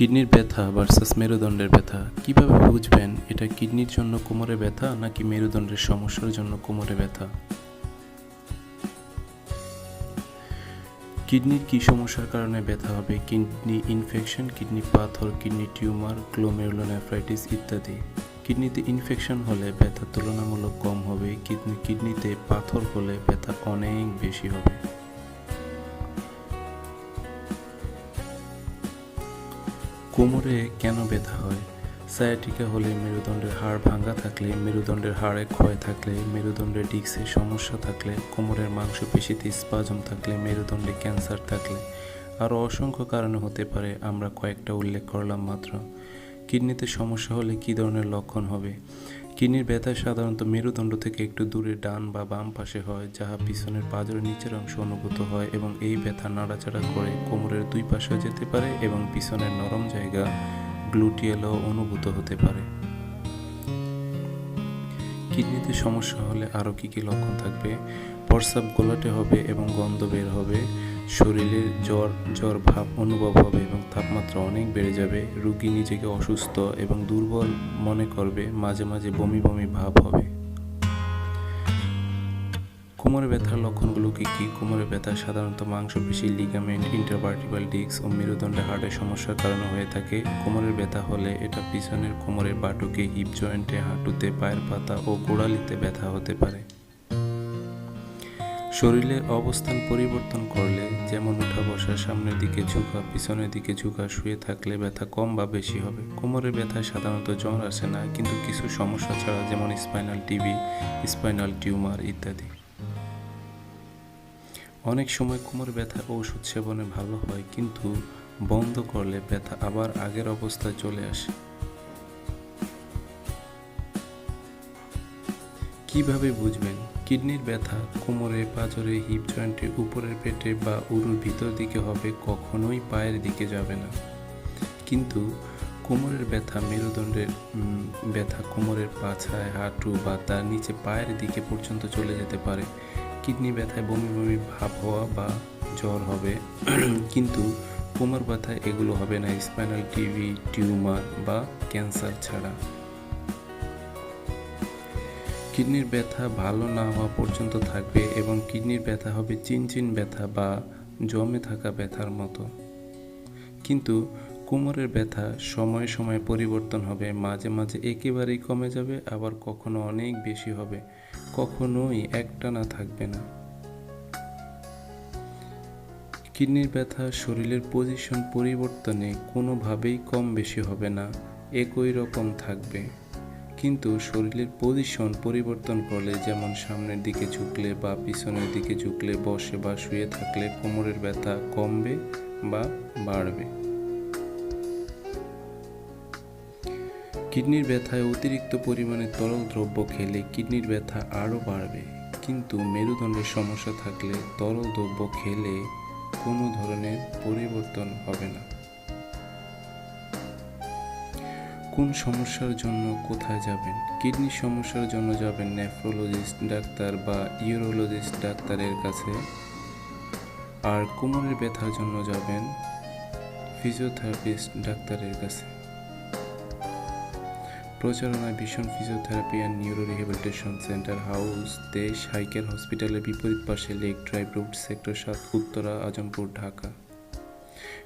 কিডনির ব্যথা ভার্সাস মেরুদণ্ডের ব্যথা, কীভাবে বুঝবেন এটা কিডনির জন্য কোমরে ব্যথা নাকি মেরুদণ্ডের সমস্যার জন্য কোমরে ব্যথা? কিডনির কী সমস্যার কারণে ব্যথা হবে? কিডনি ইনফেকশন, কিডনি পাথর, কিডনি টিউমার, গ্লোমেরুলোনেফ্রাইটিস ইত্যাদি। কিডনিতে ইনফেকশন হলে ব্যথা তুলনামূলক কম হবে, কিডনি কিডনিতে পাথর হলে ব্যথা অনেক বেশি হবে। কোমরে কেন ব্যথা হয়? সায়াটিকা হলে মেরুদণ্ডের হাড় ভাঙা থাকলে, মেরুদণ্ডের হাড়ে ক্ষয় থাকলে মেরুদণ্ডের ডিস্কের সমস্যা থাকলে, কোমরের মাংসপেশিতে স্পাজম থাকলে, মেরুদণ্ডে ক্যান্সার থাকলে। আরও অসংখ্য কারণে হতে পারে, আমরা কয়েকটা উল্লেখ করলাম মাত্র। কিডনিতে সমস্যা হলে কী ধরনের লক্ষণ হবে? কিডনির ব্যথা সাধারণত মেরুদণ্ড থেকে একটু দূরে ডান বা বাম পাশে হয়, যাহা পিছনের পাজরের নিচের অংশ অনুভূত হয় এবং এই ব্যথা নাড়াচাড়া করে কোমরের দুই পাশে যেতে পারে এবং পিছনের নরম জায়গা গ্লুটিয়ালও অনুভূত হতে পারে। কিডনিতে সমস্যা হলে আরও কী কী লক্ষণ থাকবে? প্রস্রাব গোলাটে হবে এবং গন্ধ বের হবে। শরীরে জ্বর জ্বর ভাব অনুভব হবে এবং তাপমাত্রা অনেক বেড়ে যাবে। রুগী নিজেকে অসুস্থ এবং দুর্বল মনে করবে, মাঝে মাঝে বমি বমি ভাব হবে। কোমরে ব্যথার লক্ষণগুলো কি কি? কোমরে ব্যথা সাধারণত মাংসপেশি, লিগামেন্ট ইন্টারভার্টিবাল ডিস্ক ও মেরুদণ্ডে হার্টের সমস্যার কারণে হয়ে থাকে। কোমরের ব্যথা হলে এটা পিছনের কোমরের বাটুকে, হিপ জয়েন্টে, হাঁটুতে, পায়ের পাতা ও গোড়ালিতে ব্যথা হতে পারে। শরীরের অবস্থান পরিবর্তন করলে যেমন উঠা বসা, সামনের দিকে ঝুঁকা, পিছনের দিকে ঝুঁকা, শুয়ে থাকলে ব্যথা কম বা বেশি হবে। কোমরের ব্যথায় সাধারণত জ্বর আসে না, কিন্তু কিছু সমস্যা ছাড়া যেমন স্পাইনাল টিবি স্পাইনাল টিউমার ইত্যাদি। অনেক সময় কোমর ব্যথা ঔষধ সেবনে ভালো হয়, কিন্তু বন্ধ করলে ব্যথা আবার আগের অবস্থায় চলে আসে। কীভাবে বুঝবেন? কিডনির ব্যথা, কোমরে পাঁজরে হিপ জয়েন্টে উপরের পেটে বা উরুর ভিতর দিকে হবে, কখনোই পায়ের দিকে যাবে না। কিন্তু কোমরের ব্যথা, মেরুদণ্ডের ব্যথা কোমরের পাছায়, হাঁটু বা তার নিচে পায়ের দিকে পর্যন্ত চলে যেতে পারে। কিডনি ব্যথায় বমি বমি ভাব হওয়া বা জ্বর হবে। কিন্তু কোমর ব্যথায় এগুলো হবে না, স্পাইনাল টিভি টিউমার বা ক্যান্সার ছাড়া। কিডনির ব্যথা ভালো না হওয়া পর্যন্ত থাকবে এবং কিডনির ব্যথা হবে চিনচিন ব্যথা বা জমে থাকা ব্যথার মতো। কিন্তু কোমরের ব্যথা সময়ে সময়ে পরিবর্তন হবে, মাঝে মাঝে একেবারেই কমে যাবে, আবার কখনো অনেক বেশি হবে, কখনোই একটানা থাকবে না। কিডনির ব্যথা শরীরের পজিশন পরিবর্তনে কোনোভাবেই কম বেশি হবে না, একই রকম থাকবে। কিন্তু শরীরের পজিশন পরিবর্তন করলে, যেমন সামনের দিকে ঝুঁকলে বা পিছনের দিকে ঝুঁকলে বসে বা শুয়ে থাকলে কোমরের ব্যথা কমবে বা বাড়বে। কিডনির ব্যথায় অতিরিক্ত পরিমাণে তরল দ্রব্য খেলে কিডনির ব্যথা আরও বাড়বে। কিন্তু মেরুদণ্ডের সমস্যা থাকলে তরল দ্রব্য খেলে কোনো ধরনের পরিবর্তন হবে না। কোন সমস্যার জন্য কোথায় যাবেন? কিডনির সমস্যার জন্য যাবেন নেফ্রোলজিস্ট ডাক্তার বা ইউরোলজিস্ট ডাক্তারের কাছে? আর কোমরের ব্যথার জন্য যাবেন ফিজিওথেরাপিস্ট ডাক্তারের কাছে? প্রচারণায় ভীষণ physiotherapy and neuro rehabilitation centre house দেশ হাইকের হসপিটালের বিপরীত পাশে লেক ড্রাইভ রোড সেক্টর সাত, Uttara, Azampur, Dhaka.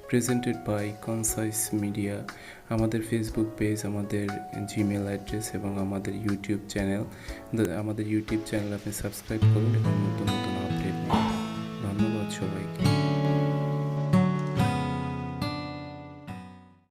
Presented by Concise Media আমাদের ফেসবুক পেজ আমাদের জিমেল অ্যাড্রেস এবং আমাদের ইউটিউব চ্যানেল আমাদের ইউটিউব চ্যানেল আপনি সাবস্ক্রাইব করুন এবং নতুন নতুন আপডেট ধন্যবাদ সবাই